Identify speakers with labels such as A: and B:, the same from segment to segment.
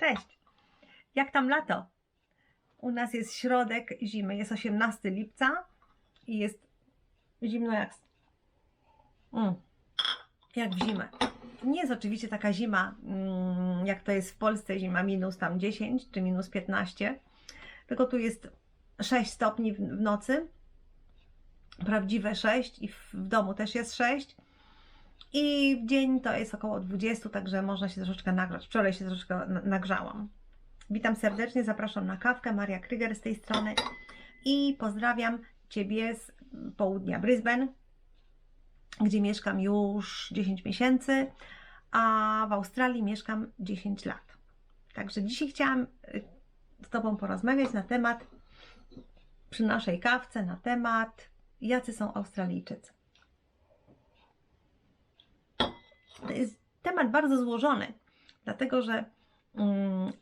A: Cześć! Jak tam lato? U nas jest środek zimy, jest 18 lipca i jest zimno jak, mm, jak w zimę. Nie jest oczywiście taka zima, mm, jak to jest w Polsce, zima minus tam 10 czy minus 15, tylko tu jest 6 stopni w, nocy, prawdziwe 6 i w domu też jest 6. I dzień to jest około 20, także można się troszeczkę nagrzać. Wczoraj się troszeczkę na- nagrzałam. Witam serdecznie, zapraszam na kawkę. Maria Kryger z tej strony i pozdrawiam Ciebie z południa Brisbane, gdzie mieszkam już 10 miesięcy, a w Australii mieszkam 10 lat. Także dzisiaj chciałam y, z Tobą porozmawiać na temat, przy naszej kawce, na temat, jacy są Australijczycy. To jest temat bardzo złożony, dlatego że mm,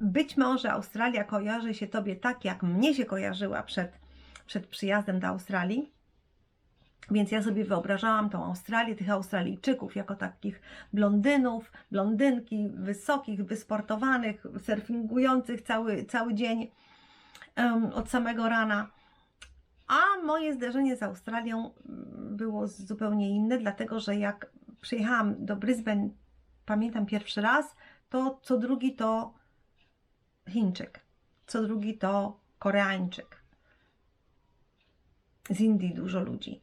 A: być może Australia kojarzy się Tobie tak, jak mnie się kojarzyła przed, przed przyjazdem do Australii. Więc ja sobie wyobrażałam tą Australię, tych Australijczyków jako takich blondynów, blondynki, wysokich, wysportowanych, surfingujących cały, cały dzień em, od samego rana. A moje zderzenie z Australią mm, było zupełnie inne, dlatego że jak przyjechałam do Brisbane, pamiętam pierwszy raz, to co drugi to Chińczyk, co drugi to Koreańczyk. Z Indii dużo ludzi.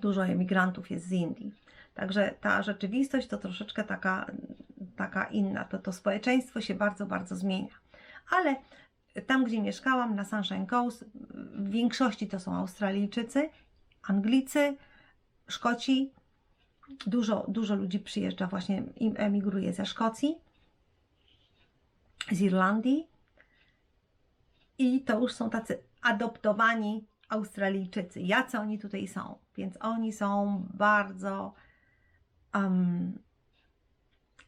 A: Dużo emigrantów jest z Indii. Także ta rzeczywistość to troszeczkę taka, taka inna. To, to społeczeństwo się bardzo, bardzo zmienia. Ale tam, gdzie mieszkałam, na Sunshine Coast, w większości to są Australijczycy, Anglicy, Szkoci. Dużo, dużo ludzi przyjeżdża właśnie, emigruje ze Szkocji, z Irlandii. I to już są tacy adoptowani Australijczycy. Jacy oni tutaj są? Więc oni są bardzo, um,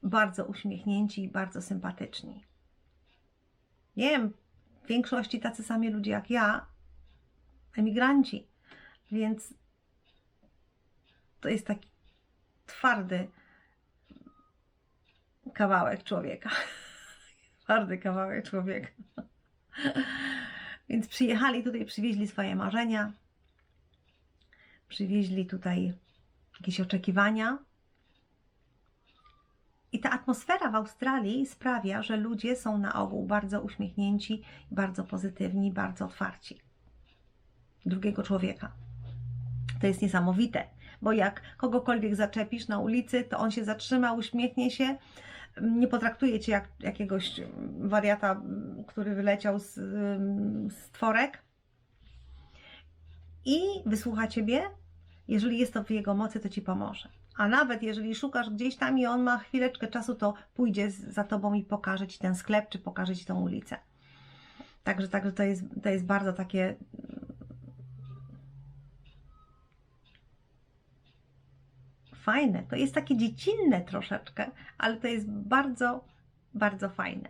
A: bardzo uśmiechnięci i bardzo sympatyczni. Nie wiem, w większości tacy sami ludzie jak ja, emigranci, więc to jest taki twardy kawałek człowieka. twardy kawałek człowieka. Więc przyjechali tutaj, przywieźli swoje marzenia, przywieźli tutaj jakieś oczekiwania. I ta atmosfera w Australii sprawia, że ludzie są na ogół bardzo uśmiechnięci, bardzo pozytywni, bardzo otwarci. Drugiego człowieka. To jest niesamowite, bo jak kogokolwiek zaczepisz na ulicy, to on się zatrzyma, uśmiechnie się, nie potraktuje cię jak jakiegoś wariata, który wyleciał z, z tworek i wysłucha ciebie. Jeżeli jest to w jego mocy, to ci pomoże. A nawet jeżeli szukasz gdzieś tam i on ma chwileczkę czasu, to pójdzie za tobą i pokaże ci ten sklep, czy pokaże ci tą ulicę. Także, także to, jest, to jest bardzo takie fajne. To jest takie dziecinne troszeczkę, ale to jest bardzo, bardzo fajne.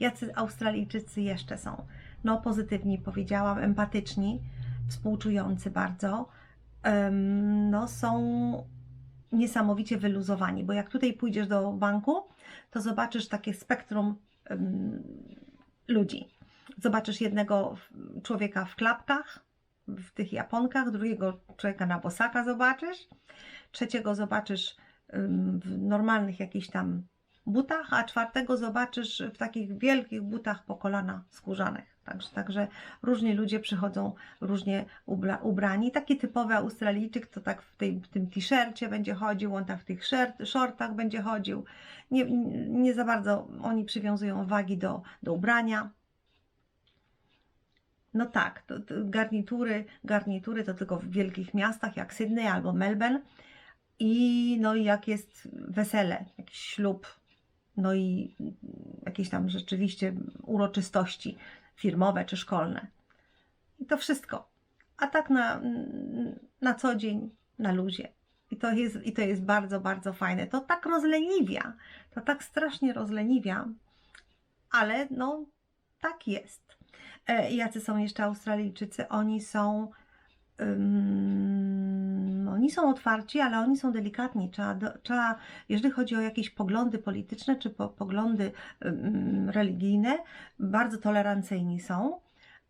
A: Jacy Australijczycy jeszcze są? No, pozytywni powiedziałam, empatyczni, współczujący bardzo. Em, no, są niesamowicie wyluzowani, bo jak tutaj pójdziesz do banku, to zobaczysz takie spektrum em, ludzi. Zobaczysz jednego człowieka w klapkach, w tych japonkach, drugiego człowieka na bosaka zobaczysz, trzeciego zobaczysz w normalnych jakichś tam butach, a czwartego zobaczysz w takich wielkich butach po kolana skórzanych. Także, także różni ludzie przychodzą różnie ubra, ubrani. Taki typowy Australijczyk to tak w, tej, w tym t-shircie będzie chodził, on tak w tych shirt, shortach będzie chodził. Nie, nie za bardzo oni przywiązują wagi do, do ubrania. No tak, to, to garnitury, garnitury to tylko w wielkich miastach jak Sydney albo Melbourne. I no i jak jest wesele, jakiś ślub, no i jakieś tam rzeczywiście uroczystości firmowe czy szkolne. I to wszystko. A tak na, na co dzień, na luzie. I to, jest, I to jest bardzo, bardzo fajne. To tak rozleniwia. To tak strasznie rozleniwia, ale no tak jest. E, jacy są jeszcze Australijczycy? Oni są ym, Oni są otwarci, ale oni są delikatni. Trzeba, do, trzeba jeżeli chodzi o jakieś poglądy polityczne czy po, poglądy ym, religijne, bardzo tolerancyjni są,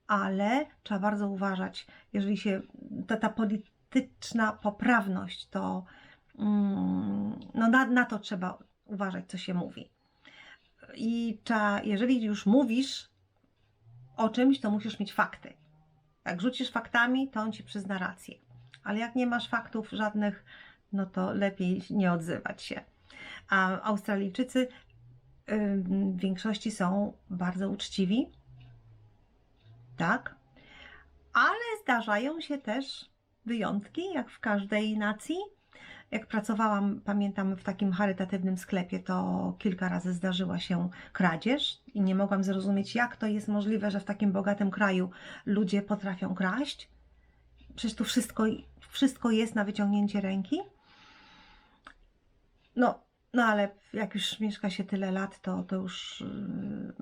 A: ale trzeba bardzo uważać, jeżeli się ta, ta polityczna poprawność, to mm, no na, na to trzeba uważać, co się mówi. I trzeba, jeżeli już mówisz o czymś, to musisz mieć fakty. Jak rzucisz faktami, to on ci przyzna rację. Ale jak nie masz faktów żadnych, no to lepiej nie odzywać się. A Australijczycy w większości są bardzo uczciwi, tak, ale zdarzają się też wyjątki, jak w każdej nacji. Jak pracowałam, pamiętam, w takim charytatywnym sklepie, to kilka razy zdarzyła się kradzież i nie mogłam zrozumieć, jak to jest możliwe, że w takim bogatym kraju ludzie potrafią kraść. Przecież tu wszystko, wszystko jest na wyciągnięcie ręki. No, no ale jak już mieszka się tyle lat, to, to już yy,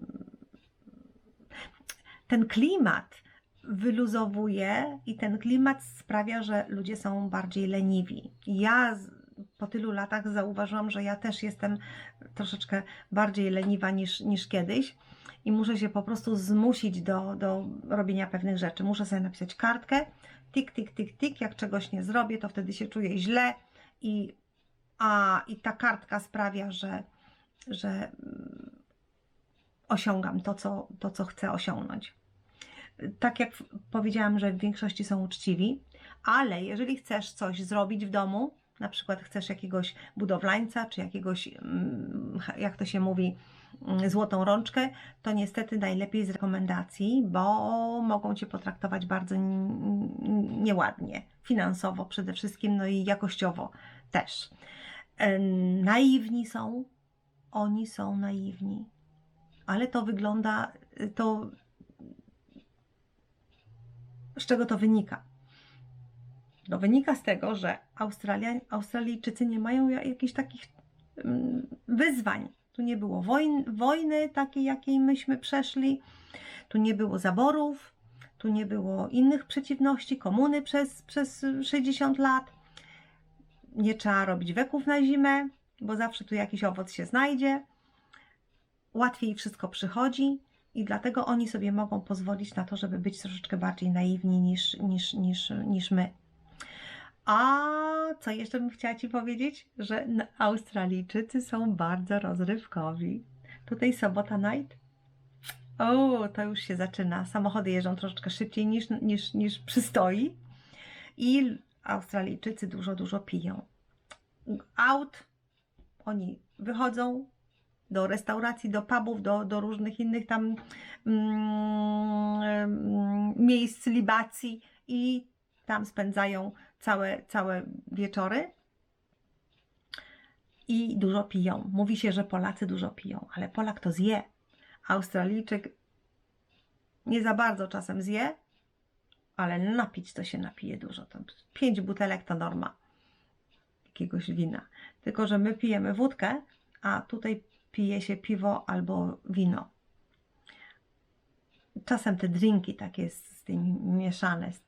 A: ten klimat wyluzowuje i ten klimat sprawia, że ludzie są bardziej leniwi. Ja po tylu latach zauważyłam, że ja też jestem troszeczkę bardziej leniwa niż, niż kiedyś i muszę się po prostu zmusić do, do robienia pewnych rzeczy. Muszę sobie napisać kartkę, tik, tik, tik, tik, jak czegoś nie zrobię, to wtedy się czuję źle. I, a, i ta kartka sprawia, że, że osiągam to co, to, co chcę osiągnąć. Tak jak powiedziałam, że w większości są uczciwi, ale jeżeli chcesz coś zrobić w domu, na przykład chcesz jakiegoś budowlańca, czy jakiegoś, mm, jak to się mówi, mm, złotą rączkę, to niestety najlepiej z rekomendacji, bo mogą cię potraktować bardzo nieładnie, finansowo przede wszystkim, no i jakościowo też. Naiwni są, oni są naiwni, ale to wygląda, to z czego to wynika? No wynika z tego, że Australia, Australijczycy nie mają jakichś takich mm, wyzwań. Tu nie było wojny, wojny takiej, jakiej myśmy przeszli, tu nie było zaborów, tu nie było innych przeciwności, komuny przez, przez 60 lat. Nie trzeba robić weków na zimę, bo zawsze tu jakiś owoc się znajdzie. Łatwiej wszystko przychodzi. I dlatego oni sobie mogą pozwolić na to, żeby być troszeczkę bardziej naiwni niż, niż, niż, niż my. A co jeszcze bym chciała Ci powiedzieć? Że Australijczycy są bardzo rozrywkowi. Tutaj sobota night. O, to już się zaczyna. Samochody jeżdżą troszeczkę szybciej niż, niż, niż przystoi. I Australijczycy dużo, dużo piją. Out, oni wychodzą, do restauracji, do pubów, do, do różnych innych tam mm, miejsc libacji i tam spędzają całe, całe wieczory i dużo piją. Mówi się, że Polacy dużo piją, ale Polak to zje. Australijczyk nie za bardzo czasem zje, ale napić to się napije dużo. To pięć butelek to norma jakiegoś wina. Tylko, że my pijemy wódkę, a tutaj pije się piwo albo wino. Czasem te drinki takie z, tymi mieszane z,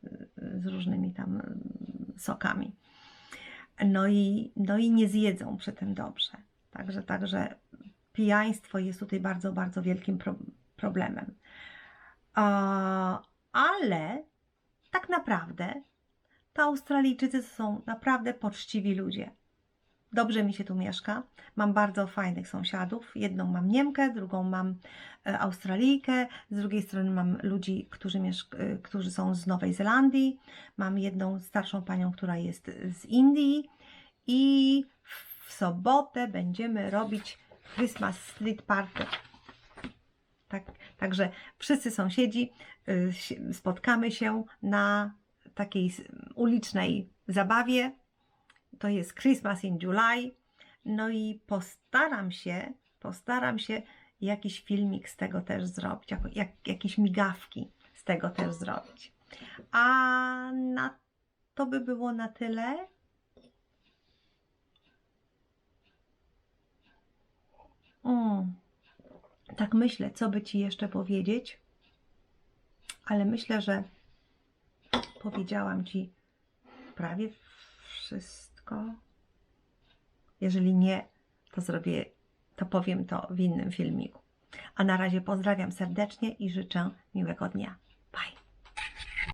A: z różnymi tam sokami. No i, no i nie zjedzą przy tym dobrze. Także, także pijaństwo jest tutaj bardzo, bardzo wielkim pro, problemem. A, ale tak naprawdę to Australijczycy są naprawdę poczciwi ludzie. Dobrze mi się tu mieszka. Mam bardzo fajnych sąsiadów. Jedną mam Niemkę, drugą mam e, Australijkę, z drugiej strony mam ludzi, którzy, e, którzy są z Nowej Zelandii. Mam jedną starszą panią, która jest z Indii. I w sobotę będziemy robić Christmas Street Party. Tak, także wszyscy sąsiedzi e, spotkamy się na takiej ulicznej zabawie to jest Christmas in July. No i postaram się, postaram się jakiś filmik z tego też zrobić, jak, jak, jakieś migawki z tego też zrobić. A na to by było na tyle. Mm. Tak myślę, co by Ci jeszcze powiedzieć, ale myślę, że powiedziałam Ci prawie wszystko? Jeżeli nie, to zrobię, to powiem to w innym filmiku. A na razie pozdrawiam serdecznie i życzę miłego dnia.